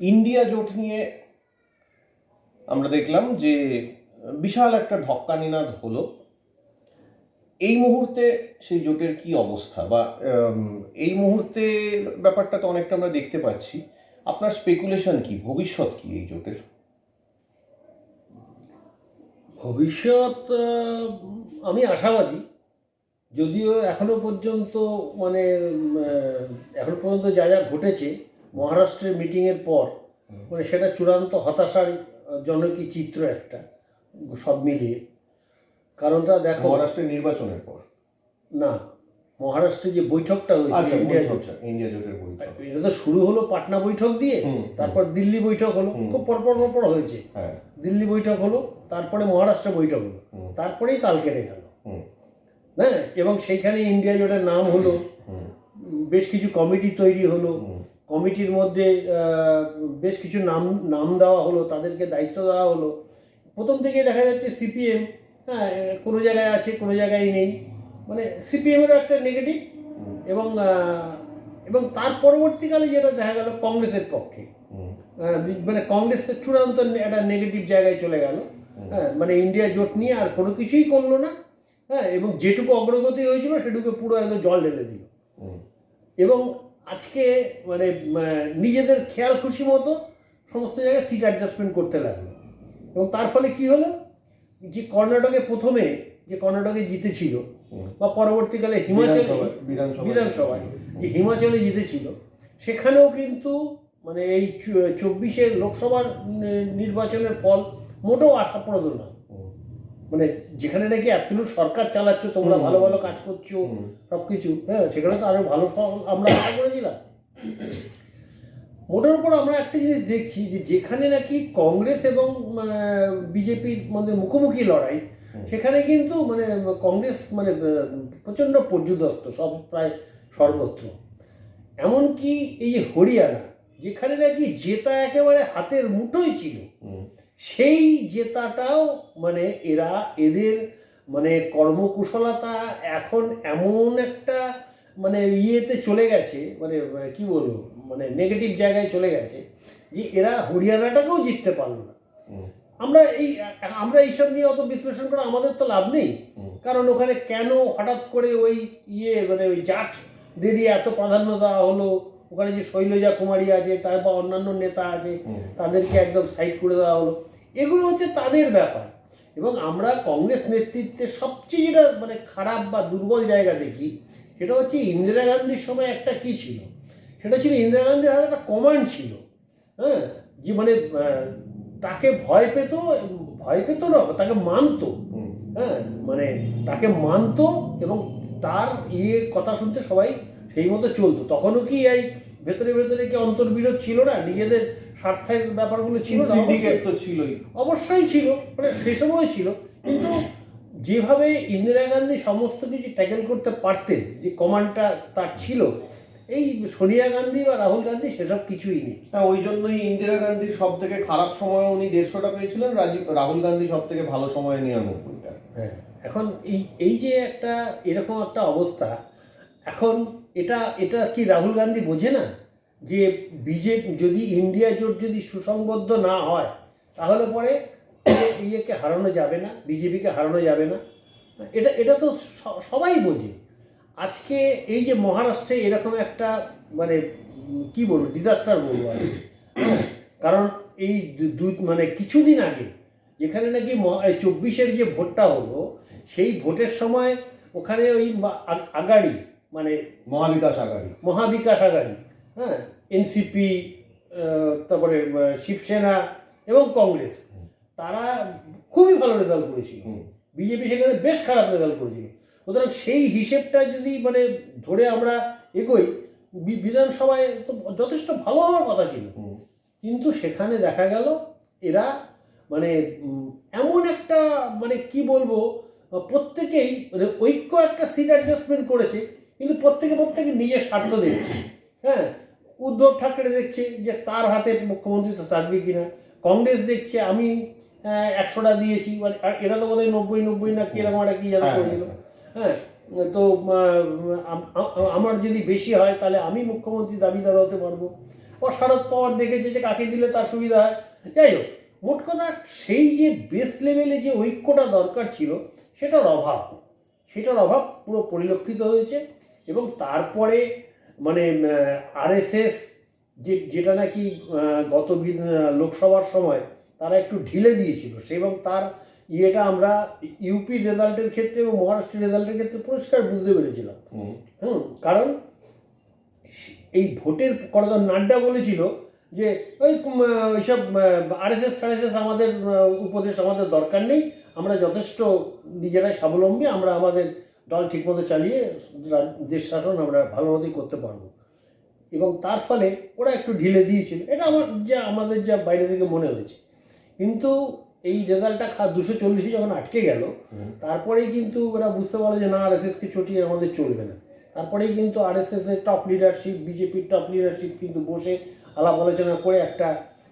India জোট নিয়ে আমরা দেখলাম যে বিশাল একটা ঢক্কানিনাদ হলো। এই মুহূর্তে সেই জোটের কি অবস্থা? বা এই মুহূর্তে ব্যাপারটা তো অনেকটা আমরা দেখতে পাচ্ছি। আপনার স্পেকুলেশন কি? ভবিষ্যৎ কি এই জোটের? ভবিষ্যৎ আমি আশাবাদী। যদিও এখনও পর্যন্ত মানে এখনও পর্যন্ত যা যা ঘটেছে মহারাষ্ট্রের মিটিংয়ের পর মানে সেটা চূড়ান্ত হতাশার জনকী চিত্র একটা সব মিলিয়ে। কারণটা দেখো মহারাষ্ট্রের নির্বাচনের পর। না মহারাষ্ট্রে যে বৈঠকটা হয়েছে আচ্ছা ইন্ডিয়া ইন্ডিয়া জোটের। বৈঠক। এটা তো শুরু হলো পাটনা বৈঠক দিয়ে। তারপর দিল্লি বৈঠক হলো খুব পরপর পরপর হয়েছে। হ্যাঁ। দিল্লি বৈঠক হলো তারপরে মহারাষ্ট্র বৈঠক হলো। তারপরেই তাল কেটে গেল। হ্যাঁ এবং সেইখানে ইন্ডিয়া জোটের নাম হলো বেশ কিছু কমিটি তৈরি হলো কমিটির মধ্যে বেশ কিছু নাম নাম দেওয়া হলো তাদেরকে দায়িত্ব দেওয়া হলো। প্রথম থেকে দেখা যাচ্ছে সিপিএম হ্যাঁ কোনো জায়গায় আছে কোনো জায়গায় নেই। মানে সিপিএমেরও একটা নেগেটিভ এবং এবং তার পরবর্তীকালে যেটা দেখা গেল কংগ্রেসের পক্ষে। মানে কংগ্রেসের চূড়ান্ত একটা নেগেটিভ জায়গায় চলে গেল। হ্যাঁ মানে ইন্ডিয়া জোট নিয়ে আর কোনো কিছুই করল না। হ্যাঁ এবং যেটুকু অগ্রগতি হয়েছিল সেটুকু পুরো একদম জল ঢেলে দিল। এবং আজকে মানে নিজেদের খেয়াল খুশি মতো সমস্ত জায়গায় সিট অ্যাডজাস্টমেন্ট করতে লাগল। এবং তার ফলে কি হলো? যে কর্ণাটকে প্রথমে যে কর্ণাটকে জিতেছিল বা পরবর্তীকালে হিমাচলে বিধানসভায়- যে হিমাচলে জিতেছিল সেখানেও কিন্তু মানে এই চব্বিশের লোকসভার নির্বাচনের ফল মোটেও আশাপ্রদ না হুম, মানে যেখানে নাকি অ্যাবসলিউট সরকার চালাচ্ছ তোমরা ভালো ভালো কাজ করছ সব কিছু হ্যাঁ সেখানে তো আরও ভালো ফল আমরা আশা করেছিলাম। মোটের উপর আমরা একটা জিনিস দেখছি যে যেখানে নাকি কংগ্রেস এবং বিজেপির মধ্যে মুখোমুখি লড়াই সেখানে কিন্তু মানে কংগ্রেস মানে প্রচণ্ড পর্যুদস্ত সব প্রায় সর্বত্র। এমনকি এই যে হরিয়ানা যেখানে নাকি জেতা একেবারে হাতের মুঠোই ছিল। সেই জেতাটাও মানে এরা এদের মানে কর্মকুশলতা এখন এমন একটা মানে ইয়েতে চলে গেছে মানে কি বলব মানে নেগেটিভ জায়গায় চলে গেছে যে এরা হরিয়ানাটাকেও জিততে পারল না। আমরা এই আমরা এইসব নিয়ে অত বিশ্লেষণ করে আমাদের তো লাভ নেই। কারণ ওখানে কেন হঠাৎ করে ওই ইয়ে মানে ওই জাট দেরি এত প্রাধান্য দেওয়া হলো? ওখানে যে শৈলজা কুমারী আছে তারপর অন্যান্য নেতা আছে তাদেরকে একদম সাইড করে দেওয়া হলো। এগুলো হচ্ছে তাদের ব্যাপার। এবং আমরা কংগ্রেস নেতৃত্বে সবচেয়ে যেটা মানে খারাপ বা দুর্বল জায়গা দেখি সেটা হচ্ছে ইন্দিরা গান্ধীর সময় একটা কি ছিল? সেটা ছিল ইন্দিরা গান্ধীর হাতে একটা কমান্ড ছিল। হ্যাঁ? যে মানে তাকে ভয় পেত ভয় পেত না তাকে মানতো। হ্যাঁ? মানে তাকে মানতো এবং তার ইয়ে কথা শুনতে সবাই সেই মতো চলতো। তখনও কি এই ভেতরে ভেতরে কি অন্তর্বিরোধ ছিল না? নিজেদের স্বার্থের ব্যাপারগুলো ছিল না? সিন্ডিকেট তো ছিলই। অবশ্যই ছিল। মানে সে সময় ছিল। কিন্তু যেভাবে ইন্দিরা গান্ধী সমস্ত কিছু ট্যাকেল করতে পারতেন যে কমান্ডটা তার ছিল এই সোনিয়া গান্ধী বা রাহুল গান্ধী সেসব কিছুই নেই। হ্যাঁ ওই জন্যই ইন্দিরা গান্ধীর সব থেকে খারাপ সময় উনি দেড়শোটা পেয়েছিলেন রাজীব রাহুল গান্ধী সব থেকে ভালো সময় নিরানব্বইটা। হ্যাঁ এখন এই এই যে একটা এরকম একটা অবস্থা এখন এটা এটা কি রাহুল গান্ধী বোঝে না যে বিজেপি যদি ইন্ডিয়া জোট যদি সুসংবদ্ধ না হয়, তাহলে পরে ইয়েকে হারানো যাবে না, বিজেপিকে হারানো যাবে না? এটা এটা তো সবাই বোঝে। আজকে এই যে মহারাষ্ট্রে এরকম একটা মানে কি বলব ডিজাস্টার বলব আর কারণ এই দু- দু- মানে কিছুদিন আগে যেখানে নাকি চব্বিশের যে ভোটটা হলো, সেই ভোটের সময় ওখানে ওই আগাড়ি মানে মহাবিকাশ আঘাড়ি মহাবিকাশ আগাড়ি হ্যাঁ? এনসিপি তারপরে শিবসেনা এবং কংগ্রেস তারা খুবই ভালো রেজাল্ট করেছিল। বিজেপি সেখানে বেশ খারাপ রেজাল্ট করেছিল। সুতরাং সেই হিসেবটা যদি মানে ধরে আমরা এগোই বিধানসভায় তো যথেষ্ট ভালো হওয়ার কথা ছিল। কিন্তু সেখানে দেখা গেল এরা মানে এমন একটা মানে কি বলব প্রত্যেকেই মানে ঐক্য একটা সিট অ্যাডজাস্টমেন্ট করেছে। কিন্তু প্রত্যেকে প্রত্যেকে নিজের স্বার্থ দেখছে। হ্যাঁ? উদ্ধব ঠাকরে দেখছে যে তার হাতে মুখ্যমন্ত্রী তো থাকবে কিনা। কংগ্রেস দেখছে, আমি একশোটা দিয়েছি মানে এরা তো বোধহয় নব্বই নব্বই না কীরকম একটা কি যেন করেছিল হ্যাঁ। তো আমার যদি বেশি হয়, তাহলে আমি মুখ্যমন্ত্রী দাবিদার হতে পারব। আবার শারদ পাওয়ার দেখেছে যে কাকে দিলে তার সুবিধা হয়। যাই হোক, মোট কথা সেই যে বেস লেভেলে যে ঐক্যটা দরকার ছিল, সেটার অভাব। সেটার অভাব পুরো পরিলক্ষিত হয়েছে। এবং তারপরে মানে আরএসএস যে যেটা নাকি গত লোকসভার সময় তারা একটু ঢিলে দিয়েছিল। সে এবং তার ইয়েটা আমরা ইউপি রেজাল্টের ক্ষেত্রে এবং মহারাষ্ট্রের রেজাল্টের ক্ষেত্রে পরিষ্কার বুঝতে পেরেছিলাম। হুম, কারণ এই ভোটের করদা নাড্ডা বলেছিল যে ওই ওইসব আরএসএস ফারএসএস আমাদের উপদেশ আমাদের দরকার নেই। আমরা যথেষ্ট নিজেরাই স্বাবলম্বী আমরা আমাদের দল ঠিকমতো চালিয়ে দেশ শাসন আমরা ভালো মতোই করতে পারব। এবং তার ফলে ওরা একটু ঢিলে দিয়েছিল। এটা আমার যা আমাদের যা বাইরে থেকে মনে হয়েছে। কিন্তু এই রেজাল্টটা খা দুশো চল্লিশে যখন আটকে গেল। তারপরেই কিন্তু ওরা বুঝতে পারল যে না আর এস আরএসএসকে চটিয়ে আমাদের চলবে না। তারপরেই কিন্তু আরএসএস এর টপ লিডারশিপ বিজেপির টপ লিডারশিপ কিন্তু বসে আলাপ আলোচনা করে একটা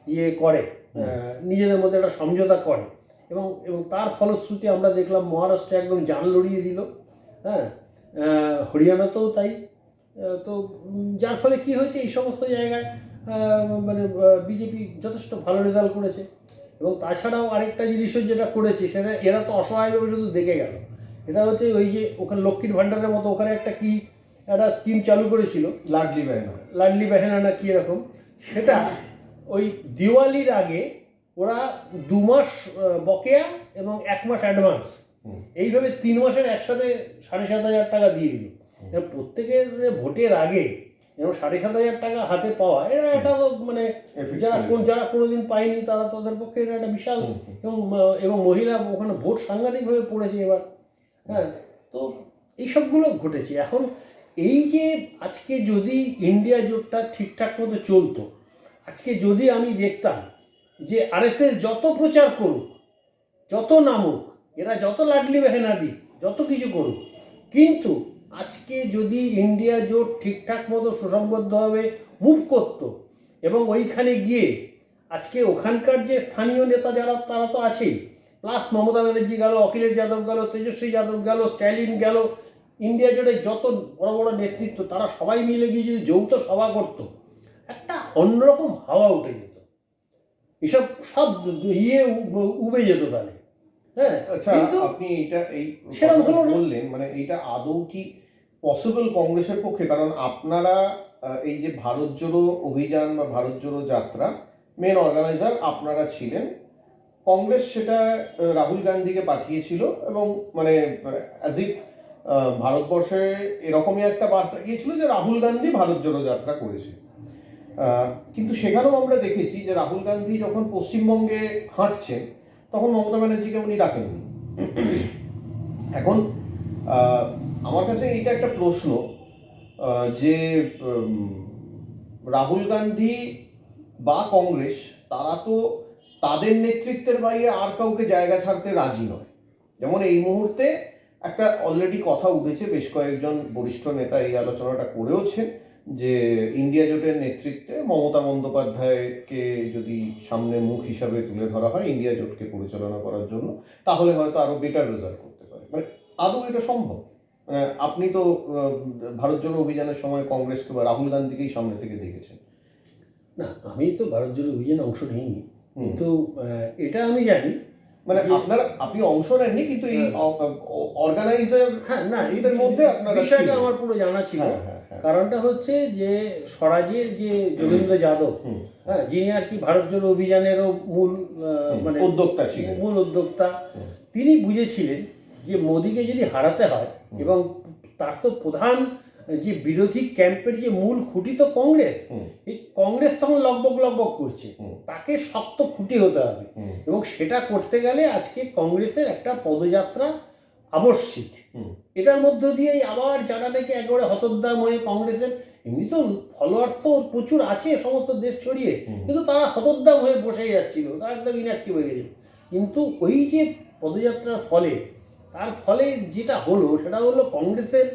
ইয়ে করে নিজেদের মধ্যে একটা সমঝোতা করে। এবং এবং তার ফলশ্রুতি আমরা দেখলাম মহারাষ্ট্রে একদম জান লড়িয়ে দিল। হ্যাঁ হরিয়ানাতেও তাই। তো যার ফলে কি হয়েছে এই সমস্ত জায়গায় মানে বিজেপি যথেষ্ট ভালো রেজাল্ট করেছে। এবং তাছাড়াও আরেকটা জিনিসও যেটা করেছে সেটা এরা তো অসহায়ভাবে শুধু দেখে গেল। এটা হচ্ছে ওই যে ওখানে লক্ষ্মীর ভাণ্ডারের মতো ওখানে একটা কি একটা স্কিম চালু করেছিল। লাডলি বায়না লাডলি বেহেনা না কি এরকম। সেটা ওই দিওয়ালির আগে ওরা দু মাস বকেয়া এবং এক মাস অ্যাডভান্স। এইভাবে তিন মাসের একসাথে সাড়ে সাত হাজার টাকা দিয়ে দিল। প্রত্যেকের ভোটের আগে এবং সাড়ে সাত হাজার টাকা হাতে পাওয়া এটা এটা তো মানে যারা কোন যারা কোনোদিন পায়নি তারা তাদের পক্ষে এটা একটা বিশাল। এবং এবং মহিলা ওখানে ভোট সাংঘাতিকভাবে পড়েছে এবার। হ্যাঁ তো এইসবগুলো ঘটেছে। এখন এই যে আজকে যদি ইন্ডিয়া জোটটা ঠিকঠাক মতো চলতো আজকে যদি আমি দেখতাম যে আরএসএস যত প্রচার করুক যত নামুক এরা যত লাডলি বেহেনা যত কিছু করুক। কিন্তু আজকে যদি ইন্ডিয়া জোট ঠিকঠাক মতো সুসংবদ্ধভাবে মুভ করতো এবং ওইখানে গিয়ে আজকে ওখানকার যে স্থানীয় নেতা যারা, তারা তো আছেই। প্লাস মমতা ব্যানার্জি গেল, অখিলেশ যাদব গেল, তেজস্বী যাদব গেল, স্ট্যালিন গেল। ইন্ডিয়া জোটে যত বড় বড় নেতৃত্ব, তারা সবাই মিলে গিয়ে যদি যৌথ সভা করতো, একটা অন্যরকম হাওয়া উঠে যেত। এসব সব ইয়ে উবে যেত তাহলে। হ্যাঁ আচ্ছা আপনি এইটা এই। বললেন মানে এইটা আদৌ কি পসিবল কংগ্রেসের পক্ষে? কারণ আপনারা এই যে ভারত জোড়ো অভিযান বা ভারত জোড়ো যাত্রা মেন অর্গানাইজার আপনারা ছিলেন। কংগ্রেস সেটা রাহুল গান্ধীকে পাঠিয়েছিল এবং মানে অ্যাজ ইফ ভারতবর্ষে এরকমই একটা বার্তা গিয়েছিল যে রাহুল গান্ধী ভারত জোড়ো যাত্রা করেছে। কিন্তু সেখানেও আমরা দেখেছি যে রাহুল গান্ধী যখন পশ্চিমবঙ্গে হাঁটছেন তখন মমতা ব্যানার্জিকে উনি ডাকেননি। এখন আমার কাছে এইটা একটা প্রশ্ন যে রাহুল গান্ধী বা কংগ্রেস, তারা তো তাদের নেতৃত্বের বাইরে আর কাউকে জায়গা ছাড়তে রাজি নয়। যেমন এই মুহূর্তে একটা অলরেডি কথা উঠেছে, বেশ কয়েকজন বরিষ্ঠ নেতা এই আলোচনাটা করেওছেন। যে ইন্ডিয়া জোটের নেতৃত্বে মমতা বন্দ্যোপাধ্যায়কে যদি সামনে মুখ হিসাবে তুলে ধরা হয় ইন্ডিয়া জোটকে পরিচালনা করার জন্য তাহলে হয়তো আরও বেটার রেজাল্ট করতে পারে। মানে আদৌ এটা সম্ভব? মানে আপনি তো ভারত জোড়ো অভিযানের সময় কংগ্রেসকে বা রাহুল গান্ধীকেই সামনে থেকে দেখেছেন। না আমি তো ভারত জোড়ো অভিযানে অংশ নিইনি। কিন্তু এটা আমি জানি মানে আপনারা আপনি অংশ নেননি কিন্তু এই হ্যাঁ। অর্গানাইজার হ্যাঁ না এদের মধ্যে আপনারা বিষয়টা আমার পুরো জানা ছিল। হ্যাঁ হ্যাঁ। কারণটা হচ্ছে যে স্বরাজের যে যোগেন্দ্র যাদব হ্যাঁ যিনি আর কি ভারত জোড়ো অভিযানেরও মূল মানে উদ্যোক্তা ছিলেন। মূল উদ্যোক্তা তিনি বুঝেছিলেন যে মোদিকে যদি হারাতে হয় এবং তার তো প্রধান যে বিরোধী ক্যাম্পের যে মূল খুঁটি তো কংগ্রেস এই কংগ্রেস তখন লগবগ লগবগ করছে। তাকে শক্ত খুঁটি হতে হবে এবং সেটা করতে গেলে আজকে কংগ্রেসের একটা পদযাত্রা আবশ্যিক। এটার মধ্য দিয়েই আবার যারা নাকি একেবারে হতোদ্দাম হয়ে কংগ্রেসের এমনি তো ফলোয়ার্স তো প্রচুর আছে সমস্ত দেশ ছড়িয়ে কিন্তু তারা হতোদ্দাম হয়ে বসে যাচ্ছিল তারা একদম ইনঅ্যাক্টিভ হয়ে গেছে কিন্তু ওই যে পদযাত্রার ফলে তার ফলে যেটা হলো সেটা হলো কংগ্রেসের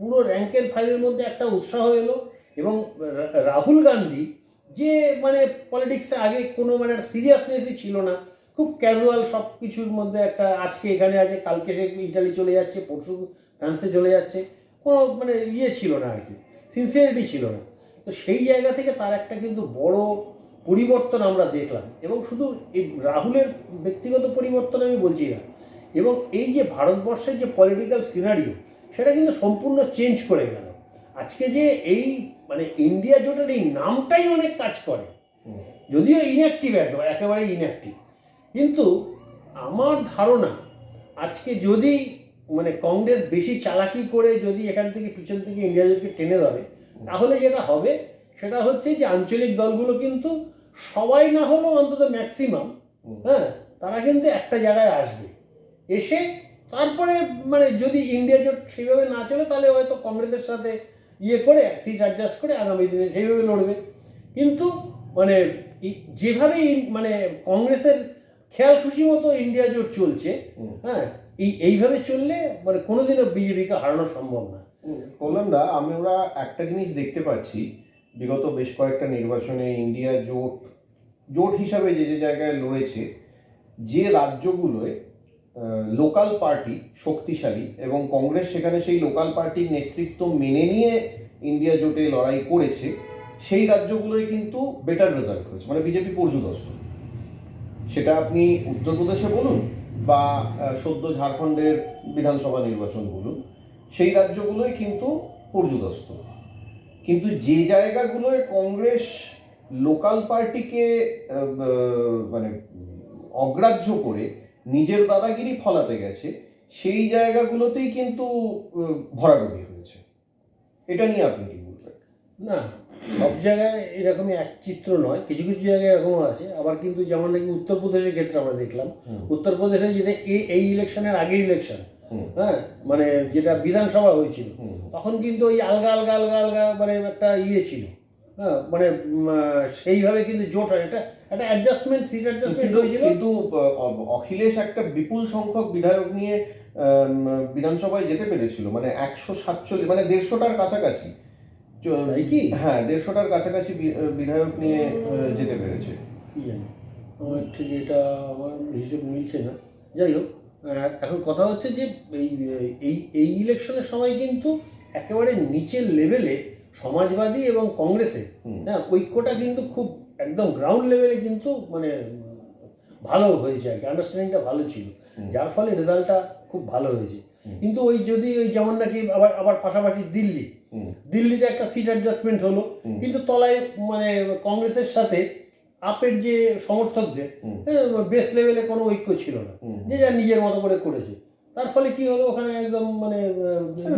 পুরো র্যাঙ্কের ফাইলের মধ্যে একটা উৎসাহ এলো এবং রাহুল গান্ধী যে মানে পলিটিক্সে আগে কোনো মানে সিরিয়াসনেসই ছিল না খুব ক্যাজুয়াল সব কিছুর মধ্যে একটা আজকে এখানে আছে কালকে সে ইটালি চলে যাচ্ছে পরশু ফ্রান্সে চলে যাচ্ছে কোনো মানে ইয়ে ছিল না আর কি সিনসিয়ারিটি ছিল না। তো সেই জায়গা থেকে তার একটা কিন্তু বড় পরিবর্তন আমরা দেখলাম এবং শুধু এই রাহুলের ব্যক্তিগত পরিবর্তন আমি বলছি না এবং এই যে ভারতবর্ষের যে পলিটিক্যাল সিনারিও সেটা কিন্তু সম্পূর্ণ চেঞ্জ করে গেল। আজকে যে এই মানে ইন্ডিয়া জোটের এই নামটাই অনেক কাজ করে যদিও ইনঅ্যাক্টিভ একদম একেবারে ইনঅ্যাক্টিভ কিন্তু আমার ধারণা আজকে যদি মানে কংগ্রেস বেশি চালাকি করে যদি এখান থেকে পিছন থেকে ইন্ডিয়া জোটকে টেনে ধরে তাহলে যেটা হবে সেটা হচ্ছে যে আঞ্চলিক দলগুলো কিন্তু সবাই না হলেও অন্তত ম্যাক্সিমাম হ্যাঁ তারা কিন্তু একটা জায়গায় আসবে। এসে তারপরে মানে যদি ইন্ডিয়া জোট সেইভাবে না চলে তাহলে হয়তো কংগ্রেসের সাথে ইয়ে করে সিট অ্যাডজাস্ট করে আগামী দিনে সেইভাবে লড়বে। কিন্তু মানে যেভাবে মানে কংগ্রেসের খেয়াল খুশি মতো ইন্ডিয়া জোট চলছে হ্যাঁ? এই এইভাবে চললে মানে কোনোদিনও বিজেপিকে হারানো সম্ভব না। কল্যাণদা আমি ওরা একটা জিনিস দেখতে পাচ্ছি বিগত বেশ কয়েকটা নির্বাচনে ইন্ডিয়া জোট জোট হিসাবে যে যে জায়গায় লড়েছে যে রাজ্যগুলোয় লোকাল পার্টি শক্তিশালী এবং কংগ্রেস সেখানে সেই লোকাল পার্টির নেতৃত্ব মেনে নিয়ে ইন্ডিয়া জোটে লড়াই করেছে সেই রাজ্যগুলোয় কিন্তু বেটার রেজাল্ট করেছে মানে বিজেপি পর্যুদস্ত। সেটা আপনি উত্তরপ্রদেশে বলুন বা সদ্য ঝাড়খণ্ডের বিধানসভা নির্বাচন বলুন, সেই রাজ্যগুলোয় কিন্তু পর্যুদস্ত। কিন্তু যে জায়গাগুলোয় কংগ্রেস লোকাল পার্টিকে মানে অগ্রাহ্য করে নিজের দাদাগিরি ফলাতে গেছে, সেই জায়গাগুলোতেই কিন্তু ভরাডুবি হয়েছে। এটা নিয়ে আপনি কি বলবেন? না সব জায়গায় এরকমই এক চিত্র নয় কিছু কিছু জায়গায় এরকমও আছে। আবার কিন্তু যেমন নাকি উত্তরপ্রদেশের ক্ষেত্রে আমরা দেখলাম। উত্তরপ্রদেশে যেটা এই ইলেকশনের আগের ইলেকশন হ্যাঁ মানে যেটা বিধানসভা হয়েছিল তখন কিন্তু ওই আলগা আলগা আলগা আলগা মানে একটা ইয়ে ছিল হ্যাঁ মানে সেইভাবে কিন্তু জোট হয়। এটা একটা অ্যাডজাস্টমেন্ট সিট অ্যাডজাস্টমেন্ট হয়েছিল। কিন্তু অখিলেশ একটা বিপুল সংখ্যক বিধায়ক নিয়ে বিধানসভায় যেতে পেরেছিল মানে একশো সাতচল্লিশ মানে দেড়শোটার কাছাকাছি। কি? হ্যাঁ দেড়শোটার কাছাকাছি বিধায়ক নিয়ে যেতে পেরেছে কি জানি আমার ঠিক এটা আমার হিসেব মিলছে না যাই হোক এখন কথা হচ্ছে যে এই এই এই ইলেকশনের সময় কিন্তু একেবারে নিচের লেভেলে সমাজবাদী এবং কংগ্রেসে। হ্যাঁ ঐক্যটা কিন্তু খুব একদম গ্রাউন্ড লেভেলে কিন্তু মানে ভালো হয়েছে আর কি আন্ডারস্ট্যান্ডিংটা ভালো ছিল যার ফলে রেজাল্টটা খুব ভালো হয়েছে কিন্তু ওই যদি ওই যেমন নাকি আবার আবার পাশাপাশি দিল্লি। দিল্লিতে একটা সিট অ্যাডজাস্টমেন্ট হলো। কিন্তু তলায় মানে কংগ্রেসের সাথে আপের যে সমর্থকদের। বেস লেভেলে কোনো ঐক্য ছিল না। যে যার নিজের মতো করে করেছে। তার ফলে কি হলো? ওখানে একদম মানে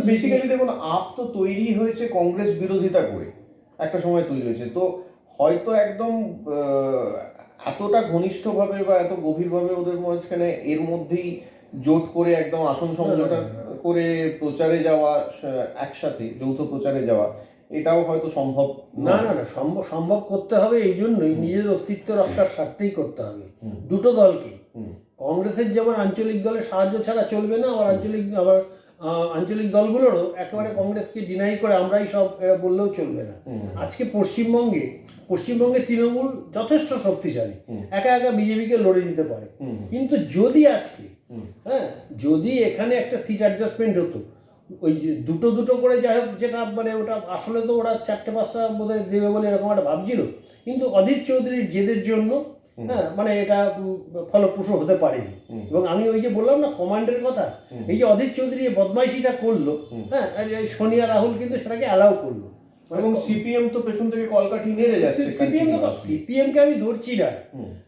বেসিক্যালি দেখুন আপ তো তৈরি হয়েছে কংগ্রেস বিরোধিতা করে। একটা সময় তৈরি হয়েছে। তো হয়তো একদম এতটা ঘনিষ্ঠভাবে বা এত গভীরভাবে ওদের মাঝখানে এর মধ্যেই জোট করে একদম আসন সমঝোতা করে প্রচারে যাওয়া একসাথে যৌথ প্রচারে যাওয়া এটাও হয়তো সম্ভব না না না সম্ভব সম্ভব করতে হবে এই জন্যই। নিজের অস্তিত্ব রক্ষার স্বার্থেই করতে হবে। দুটো দলকে। কংগ্রেসের যেমন আঞ্চলিক দলের সাহায্য ছাড়া চলবে না আবার আঞ্চলিক আবার আঞ্চলিক দলগুলোরও একেবারে কংগ্রেসকে ডিনাই করে আমরাই সব বললেও চলবে না। আজকে পশ্চিমবঙ্গে পশ্চিমবঙ্গে তৃণমূল যথেষ্ট শক্তিশালী। একা একা বিজেপিকে লড়ে নিতে পারে। কিন্তু যদি আজকে। হ্যাঁ যদি এখানে একটা সিট অ্যাডজাস্টমেন্ট হতো ওই যে দুটো দুটো করে যাই হোক যেটা মানে ওটা আসলে তো ওরা চারটে পাঁচটা বোধহয় দেবে বলে এরকম একটা ভাবছিল। কিন্তু অধীর চৌধুরীর জেদের জন্য হ্যাঁ মানে এটা ফলপ্রসূ হতে পারেনি। এবং আমি ওই যে বললাম না কমান্ডের কথা এই যে অধীর চৌধুরী বদমাইশিটা করল হ্যাঁ সোনিয়া রাহুল কিন্তু সেটাকে অ্যালাউ করল। মানে এবং সিপিএম তো পেছন থেকে কলকাঠি নেড়ে যাচ্ছে সিপিএম তো। সিপিএমকে আমি ধরছি না।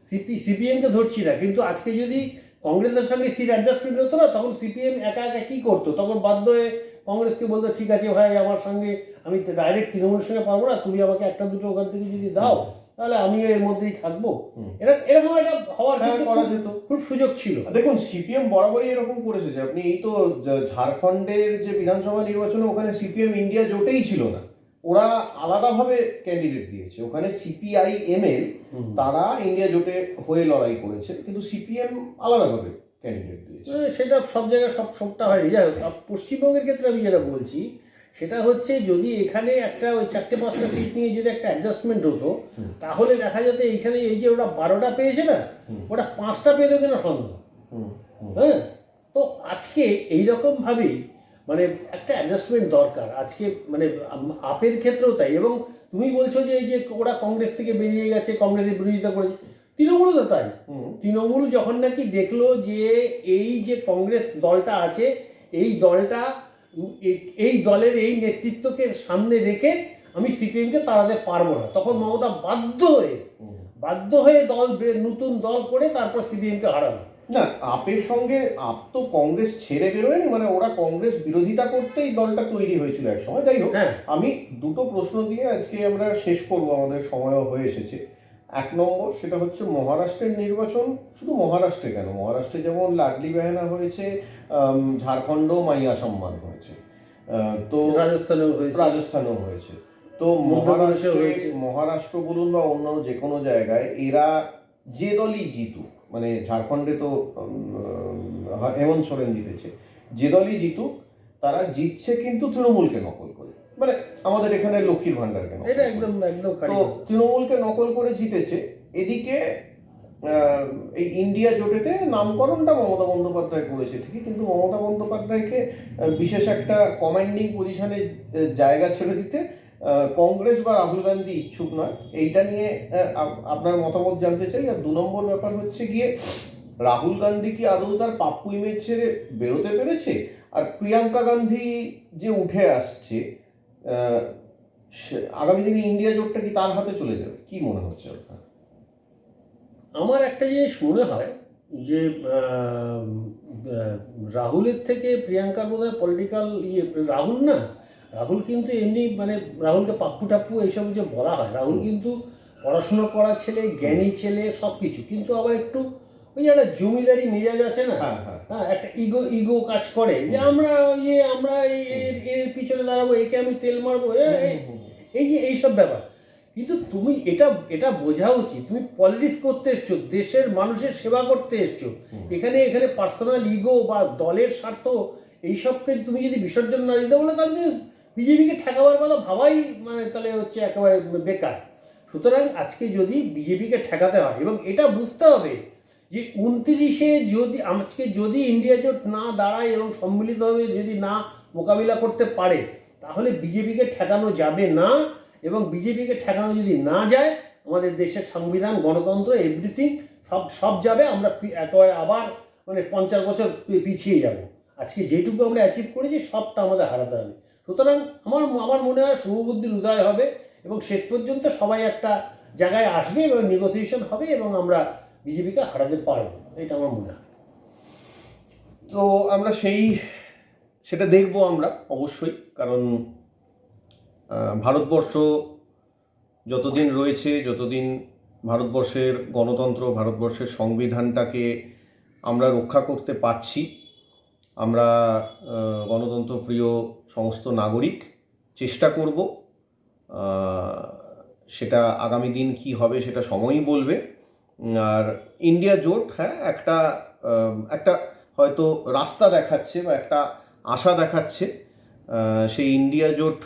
সিপি সিপিএমকে ধরছি না কিন্তু আজকে যদি কংগ্রেসের সঙ্গে সিট অ্যাডজাস্টমেন্ট হতো না তখন সিপিএম একা একা কি করতো? তখন বাধ্য হয়ে কংগ্রেসকে বলতো ঠিক আছে ভাই আমার সঙ্গে আমি ডাইরেক্ট তৃণমূলের সঙ্গে পারব না তুমি আমাকে একটা দুটো ওখান থেকে যদি দাও তাহলে আমিও এর মধ্যেই থাকব। হুম। এরকম একটা হওয়ার হ্যাঁ, করা যেত। খুব সুযোগ ছিল। দেখুন সিপিএম বরাবরই এরকম করেছে যে আপনি এই তো ঝাড়খণ্ডের যে বিধানসভা নির্বাচনে ওখানে সিপিএম ইন্ডিয়া জোটেই ছিল না। ওরা আলাদাভাবে ক্যান্ডিডেট দিয়েছে। ওখানে সিপিআই এমএল তারা ইন্ডিয়া জোটে হয়ে লড়াই করেছে কিন্তু সিপিএম আলাদাভাবে ক্যান্ডিডেট দিয়েছে। সেটা সব জায়গায় সব সবটা হয়নি। যাই হোক পশ্চিমবঙ্গের ক্ষেত্রে আমি যেটা বলছি সেটা হচ্ছে যদি এখানে একটা ওই চারটে পাঁচটা সিট নিয়ে যদি একটা অ্যাডজাস্টমেন্ট হতো তাহলে দেখা যেত এইখানে এই যে ওরা বারোটা পেয়েছে না ওটা পাঁচটা পেতো কিনা সন্দেহ। হ্যাঁ? তো আজকে এইরকমভাবেই মানে একটা অ্যাডজাস্টমেন্ট দরকার। আজকে মানে আপের ক্ষেত্রেও তাই এবং তুমি বলছো যে এই যে ওরা কংগ্রেস থেকে বেরিয়ে গেছে কংগ্রেসের বিরোধিতা করেছে। তৃণমূলও তো তাই। তৃণমূল যখন নাকি দেখল যে এই যে কংগ্রেস দলটা আছে এই দলটা এই দলের এই নেতৃত্বকে সামনে রেখে আমি সিপিএমকে তাড়াতে পারব না। তখন মমতা বাধ্য হয়ে বাধ্য হয়ে দল নতুন দল করে তারপর সিপিএমকে হারালো। না আপের সঙ্গে আপ তো কংগ্রেস ছেড়ে বেরোয়নি মানে ওরা কংগ্রেস বিরোধিতা করতেই দলটা তৈরি হয়েছিল এক সময় যাই হোক হ্যাঁ। আমি দুটো প্রশ্ন দিয়ে আজকে আমরা শেষ করব আমাদের সময়ও হয়ে এসেছে। এক নম্বর সেটা হচ্ছে মহারাষ্ট্রের নির্বাচন শুধু মহারাষ্ট্রে কেন? মহারাষ্ট্রে যেমন লাডলি বেহানা হয়েছে আম, ঝাড়খণ্ডও মাইয়া সম্মান হয়েছে। তো রাজস্থানেও হয়েছে। রাজস্থানেও হয়েছে। তো মহারাষ্ট্রে হয়েছে। মহারাষ্ট্র বলুন বা অন্য যে কোনো জায়গায় এরা যে দলই জিতুক মানে ঝাড়খণ্ডে তো হেমন্ত সোরেন জিতেছে। যে দলই জিতুক তারা জিতছে কিন্তু তৃণমূলকে নকল করে। মানে আমাদের এখানে লক্ষ্মীর ভান্ডারকে এটা একদম একদম তো তৃণমূলকে নকল করে জিতেছে। এদিকে আহ, এই ইন্ডিয়া জোটেতে নামকরণটা মমতা বন্দ্যোপাধ্যায় করেছে ঠিকই কিন্তু মমতা বন্দ্যোপাধ্যায়কে বিশেষ একটা কমান্ডিং পজিশনে জায়গা ছেড়ে দিতে কংগ্রেস বা রাহুল গান্ধী ইচ্ছুক নয়। এইটা নিয়ে আপনার মতামত জানতে চাই। আর দু নম্বর ব্যাপার হচ্ছে গিয়ে, রাহুল গান্ধী কি আদৌ তার পাপ্পু ইমেজ ছেড়ে বেরোতে পেরেছে? আর প্রিয়াঙ্কা গান্ধী যে উঠে আসছে আগামী দিনে ইন্ডিয়া জোটটা কি তার হাতে চলে যাবে? কি মনে হচ্ছে আপনার? আমার একটা জিনিস মনে হয় যে রাহুলের থেকে প্রিয়াঙ্কার বোধ হয় পলিটিক্যাল ইয়ে রাহুল না রাহুল কিন্তু এমনি মানে রাহুলকে পাপ্পু টাপ্পু এইসব যে বলা হয় রাহুল কিন্তু পড়াশুনো করা ছেলে জ্ঞানী ছেলে সব কিছু কিন্তু আবার একটু ওই যে একটা জমিদারি মেজাজ আছে না? হ্যাঁ হ্যাঁ। হ্যাঁ একটা ইগো ইগো কাজ করে যে আমরা ইয়ে আমরা এর পিছনে দাঁড়াবো একে আমি তেল মারবো এই যে এইসব ব্যাপার। কিন্তু তুমি এটা এটা বোঝা উচিত। তুমি পলিটিক্স করতে এসছো দেশের মানুষের সেবা করতে এসছো। এখানে এখানে পার্সোনাল ইগো বা দলের স্বার্থ এইসবকে তুমি যদি বিসর্জন না দিতে বলে তাহলে তুমি বিজেপিকে ঠেকাবার কথা ভাবাই মানে তাহলে হচ্ছে একেবারে বেকার। সুতরাং আজকে যদি বিজেপিকে ঠেকাতে হয়, এবং এটা বুঝতে হবে যে উনত্রিশে যদি, আজকে যদি ইন্ডিয়া জোট না দাঁড়ায় এবং সম্মিলিতভাবে যদি না মোকাবিলা করতে পারে, তাহলে বিজেপিকে ঠেকানো যাবে না, এবং বিজেপিকে ঠেকানো যদি না যায়, আমাদের দেশের সংবিধান, গণতন্ত্র এভরিথিং সব সব যাবে, আমরা একেবারে আবার মানে পঞ্চাশ বছর পিছিয়ে যাব। আজকে যেটুকু আমরা অ্যাচিভ করেছি, সবটা আমাদের হারাতে হবে। সুতরাং আমার আমার মনে হয় শুভবুদ্ধির উদয় হবে এবং শেষ পর্যন্ত সবাই একটা জায়গায় আসবে এবং নেগোসিয়েশন হবে এবং আমরা বিজেপিকে হারাতে পারব, এটা আমার মনে হয়। তো আমরা সেই, সেটা দেখব আমরা, অবশ্যই, কারণ ভারতবর্ষ যতদিন রয়েছে, যতদিন ভারতবর্ষের গণতন্ত্র, ভারতবর্ষের সংবিধানটাকে আমরা রক্ষা করতে পারছি আমরা গণতন্ত্র প্রিয় সমস্ত নাগরিক চেষ্টা করব সেটা আগামী দিন কি হবে সেটা সময়ই বলবে। আর ইন্ডিয়া জোট হ্যাঁ একটা একটা হয়তো রাস্তা দেখাচ্ছে বা একটা আশা দেখাচ্ছে সেই ইন্ডিয়া জোট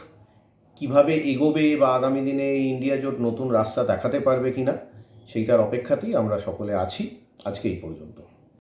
কীভাবে এগোবে বা আগামী দিনে ইন্ডিয়া জোট নতুন রাস্তা দেখাতে পারবে কিনা, সেইটার অপেক্ষাতেই আমরা সকলে আছি। আজকে এই পর্যন্ত।